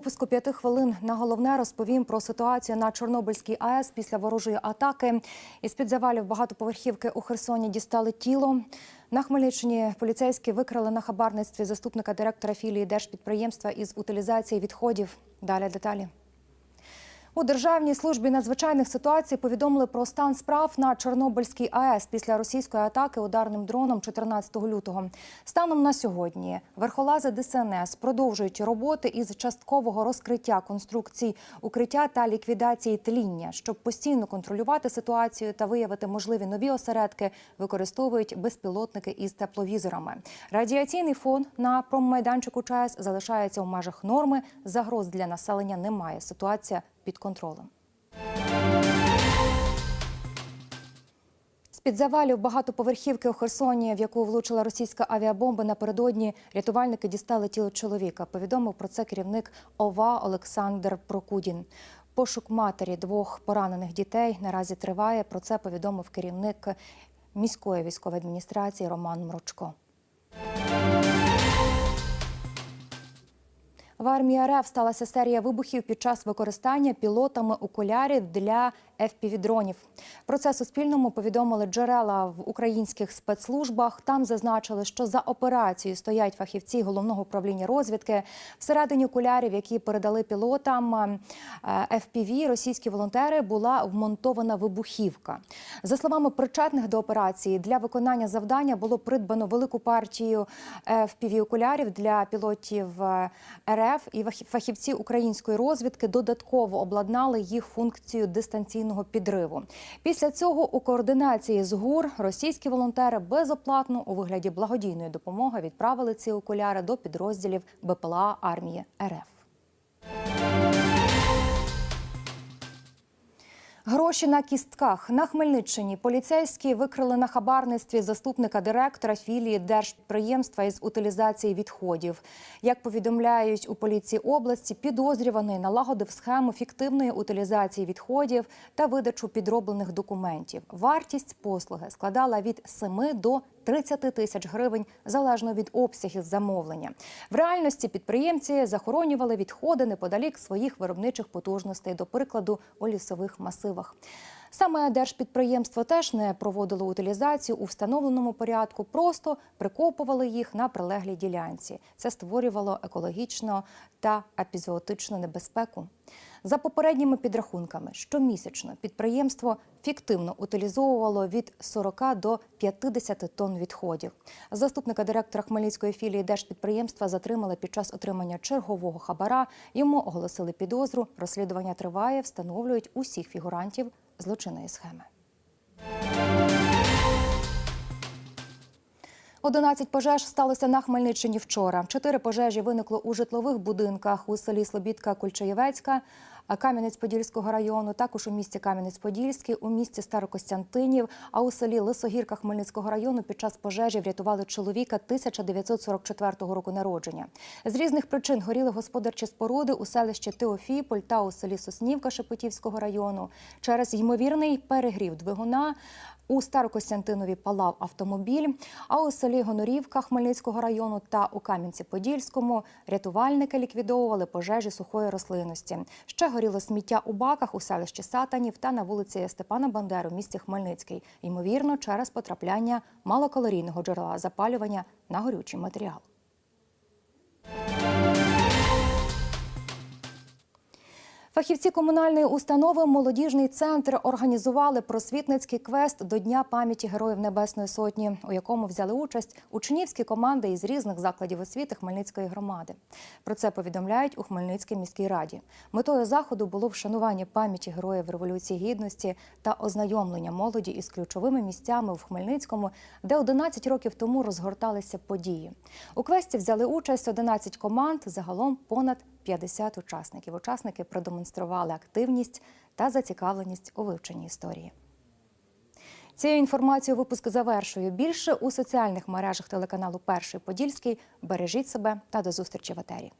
Випуску п'яти хвилин на головне розповім про ситуацію на Чорнобильській АЕС після ворожої атаки. Із під завалів багатоповерхівки у Херсоні дістали тіло. На Хмельниччині поліцейські викрали на хабарництві заступника директора філії держпідприємства із утилізації відходів. Далі деталі. У Державній службі надзвичайних ситуацій повідомили про стан справ на Чорнобильській АЕС після російської атаки ударним дроном 14 лютого. Станом на сьогодні верхолази ДСНС продовжують роботи із часткового розкриття конструкцій, укриття та ліквідації тління, щоб постійно контролювати ситуацію та виявити можливі нові осередки. Використовують безпілотники із тепловізорами. Радіаційний фон на проммайданчику ЧАЕС залишається у межах норми. Загроз для населення немає. Ситуація під контролем. З-під завалів багатоповерхівки у Херсоні, в яку влучила російська авіабомба напередодні, рятувальники дістали тіло чоловіка. Повідомив про це керівник ОВА Олександр Прокудін. Пошук матері двох поранених дітей наразі триває. Про це повідомив керівник міської військової адміністрації Роман Мрочко. В армії РФ сталася серія вибухів під час використання пілотами окулярів для FPV-дронів. Про це Суспільному повідомили джерела в українських спецслужбах. Там зазначили, що за операцією стоять фахівці головного управління розвідки. Всередині окулярів, які передали пілотам е, FPV, російські волонтери була вмонтована вибухівка. За словами причетних до операції, для виконання завдання було придбано велику партію FPV-окулярів для пілотів е, РФ і фахівці української розвідки додатково обладнали їх функцію дистанційного підриву. Після цього у координації з ГУР російські волонтери безоплатно у вигляді благодійної допомоги відправили ці окуляри до підрозділів БПЛА армії РФ. Гроші на кістках на Хмельниччині поліцейські викрили на хабарництві заступника директора філії держпідприємства із утилізації відходів. Як повідомляють у поліції області, підозрюваний налагодив схему фіктивної утилізації відходів та видачу підроблених документів. Вартість послуги складала від 7 до 30 тисяч гривень залежно від обсягів замовлення. В реальності підприємці захоронювали відходи неподалік своїх виробничих потужностей, до прикладу, у лісових масивах. Саме держпідприємство теж не проводило утилізацію у встановленому порядку, просто прикопували їх на прилеглій ділянці. Це створювало екологічно та епізоотичну небезпеку. За попередніми підрахунками, щомісячно підприємство фіктивно утилізовувало від 40 до 50 тонн відходів. Заступника директора Хмельницької філії держпідприємства затримали під час отримання чергового хабара. Йому оголосили підозру. Розслідування триває, встановлюють усіх фігурантів злочинної схеми. 11 пожеж сталося на Хмельниччині вчора. Чотири пожежі виникло у житлових будинках у селі Слобідка Кульчаєвецька, Кам'янець-Подільського району, також у місті Кам'янець-Подільський, у місті Старокостянтинів, а у селі Лисогірка Хмельницького району під час пожежі врятували чоловіка 1944 року народження. З різних причин горіли господарчі споруди у селищі Теофіполь та у селі Соснівка Шепетівського району. Через ймовірний перегрів двигуна у Старокостянтинові палав автомобіль. А у селі Гонорівка Хмельницького району та у Кам'янці-Подільському рятувальники ліквідовували пожежі сухої рослинності. Ще горіло сміття у баках у селищі Сатанів та на вулиці Степана Бандери в місті Хмельницький. Ймовірно, через потрапляння малокалорійного джерела запалювання на горючий матеріал. Фахівці комунальної установи Молодіжний центр організували просвітницький квест до Дня пам'яті Героїв Небесної Сотні, у якому взяли участь учнівські команди із різних закладів освіти Хмельницької громади. Про це повідомляють у Хмельницькій міській раді. Метою заходу було вшанування пам'яті героїв Революції Гідності та ознайомлення молоді із ключовими місцями в Хмельницькому, де 11 років тому розгорталися події. У квесті взяли участь 11 команд, загалом понад 50 учасників. Учасники продемонстрували активність та зацікавленість у вивченні історії. Цією інформацією випуск завершую. Більше у соціальних мережах телеканалу Перший Подільський. Бережіть себе та до зустрічі в етері.